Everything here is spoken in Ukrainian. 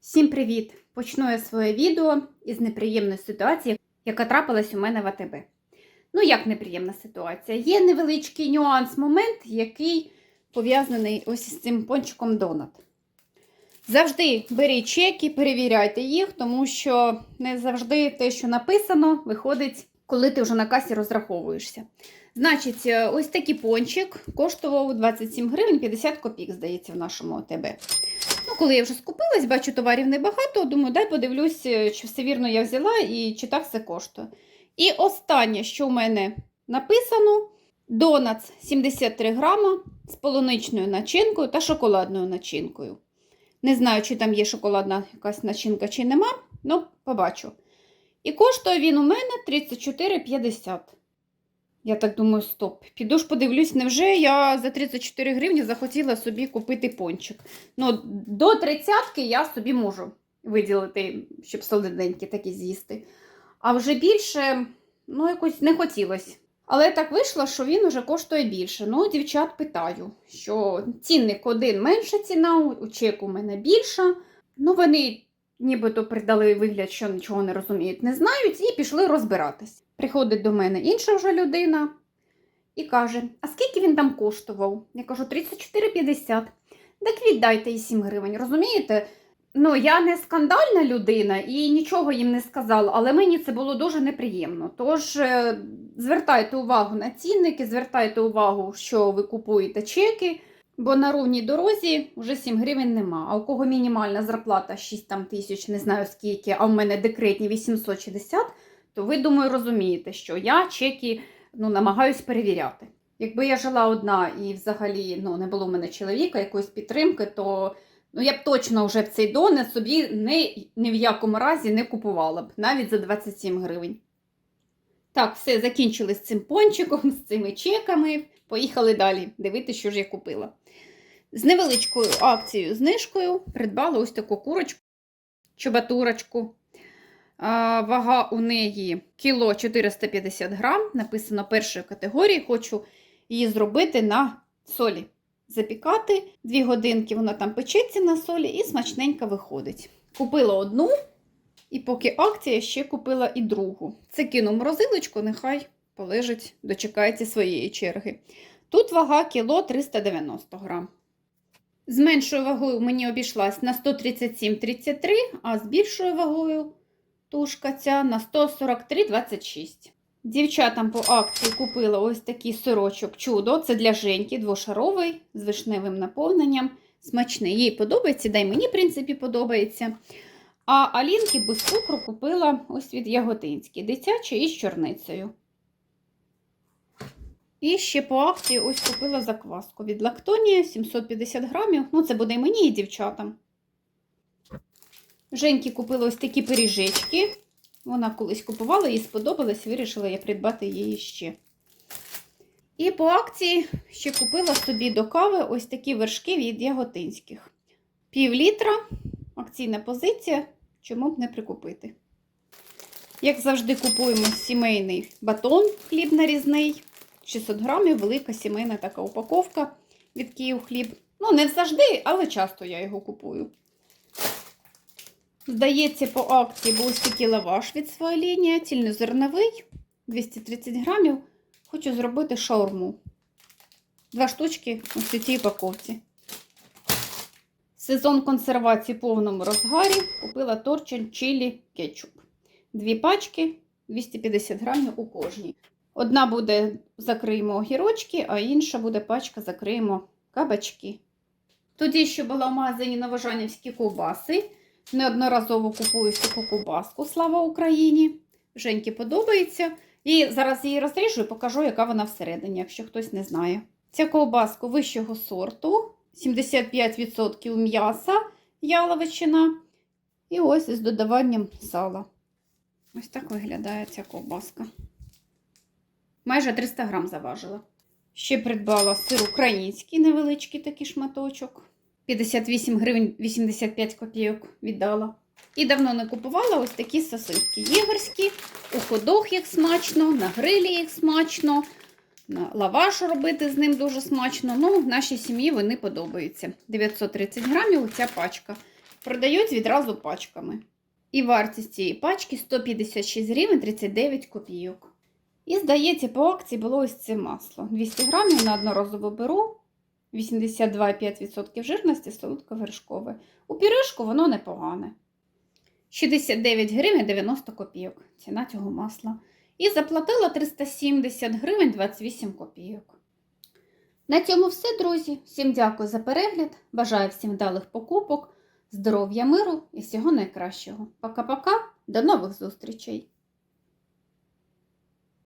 Всім привіт! Почну я своє відео із неприємної ситуації, яка трапилась у мене в АТБ. Ну, як неприємна ситуація? Є невеличкий нюанс, момент, який пов'язаний ось із цим пончиком донат. Завжди беріть чеки, перевіряйте їх, тому що не завжди те, що написано, виходить, коли ти вже на касі розраховуєшся. Значить, ось такий пончик коштував 27 гривень 50 копійок, здається, в нашому АТБ. Коли я вже скупилась, бачу товарів небагато, думаю, дай подивлюсь, е, чи все вірно я взяла і чи так все коштує. І останнє, що в мене написано: донац 73 грама з полуничною начинкою та шоколадною начинкою. Не знаю, чи там є шоколадна якась начинка, чи нема, ну побачу. І коштує він у мене 34,50. Я так думаю, стоп. Піду ж подивлюсь, невже я за 34 гривні захотіла собі купити пончик. Ну, до тридцятки я собі можу виділити, щоб солоденькі такі з'їсти. А вже більше, ну, якось не хотілося. Але так вийшло, що він уже коштує більше. Ну, дівчат питаю, що цінник один менша ціна, у чеку у мене більша. Ну, вони нібито придали вигляд, що нічого не розуміють, не знають, і пішли розбиратись. Приходить до мене інша вже людина і каже: А скільки він там коштував? Я кажу, 34,50. Так віддайте їй 7 гривень, розумієте? Ну, я не скандальна людина і нічого їм не сказала, але мені це було дуже неприємно. Тож е, звертайте увагу на цінники, звертайте увагу, що ви купуєте чеки, бо на ровній дорозі вже 7 гривень нема. А у кого мінімальна зарплата 6 там, тисяч, не знаю скільки, а в мене декретні 860, то ви, думаю, розумієте, що я чеки ну, намагаюсь перевіряти. Якби я жила одна і взагалі ну, не було в мене чоловіка, якоїсь підтримки, то ну, я б точно вже б цей донет собі ні, ні в якому разі не купувала б, навіть за 27 гривень. Так, все, закінчили з цим пончиком, з цими чеками. Поїхали далі дивитися, що ж я купила. З невеличкою акцією знижкою придбала ось таку курочку, чубатурочку. А, Вага у неї кіло 450 грам, написано першої категорії. Хочу її зробити на солі. Запікати дві годинки, вона там печеться на солі і смачненько виходить. Купила одну, і поки акція, ще купила і другу. Це кину морозилочку, нехай полежить, дочекається своєї черги. Тут вага кіло 390 грам. З меншою вагою мені обійшлась на 137,33, а з більшою вагою тушка ця на 143,26. Дівчатам по акції купила ось такий сирочок чудо. Це для Женьки, двошаровий, з вишневим наповненням. Смачний. Їй подобається, да й мені, в принципі, подобається. А Алінки без цукру купила ось від Яготинський, дитячий із чорницею. І ще по акції ось купила закваску від Лактонія 750 грамів. Ну, це буде і мені, і дівчатам. Женьки купила ось такі пиріжечки. Вона колись купувала, їй сподобалось, вирішила я придбати її ще. І по акції ще купила собі до кави ось такі вершки від яготинських. Пів літра, акційна позиція, чому б не прикупити. Як завжди, купуємо сімейний батон хліб нарізний. 600 грамів, велика сімейна така упаковка від Київ хліб. Ну, не завжди, але часто я його купую. Здається, по акції був такий лаваш від своєї лінії, цільнозерновий, 230 грамів. Хочу зробити шаурму. Два штучки у цій упаковці. Сезон консервації в повному розгарі. Купила торчин чилі кетчуп. Дві пачки 250 грамів у кожній. Одна буде закриємо огірочки, а інша буде пачка закриємо кабачки. Тоді, що була в магазині новожанівські ковбаси. Неодноразово купую таку ковбаску, слава Україні. Женьки подобається. І зараз її розріжу і покажу, яка вона всередині, якщо хтось не знає. Ця ковбаска вищого сорту, 75% м'яса, яловичина. І ось з додаванням сала. Ось так виглядає ця ковбаска. Майже 300 грам заважила. Ще придбала сир український невеличкий такий шматочок. 58 гривень 85 копійок віддала. І давно не купувала ось такі сосиски. Єгорські, у ходох як смачно, на грилі як смачно, лаваш робити з ним дуже смачно. Ну, нашій сім'ї вони подобаються. 930 грамів ця пачка. продають відразу пачками. І вартість цієї пачки 156 гривень 39 копійок. І, здається, по акції було ось це масло. 200 грамів на одноразово беру, 82,5% жирності, солодко вершкове. У піришку воно непогане. 69 гривень 90 копійок ціна цього масла. І заплатила 370 гривень 28 копійок. На цьому все, друзі. Всім дякую за перегляд. Бажаю всім вдалих покупок, здоров'я, миру і всього найкращого. Пока-пока, до нових зустрічей!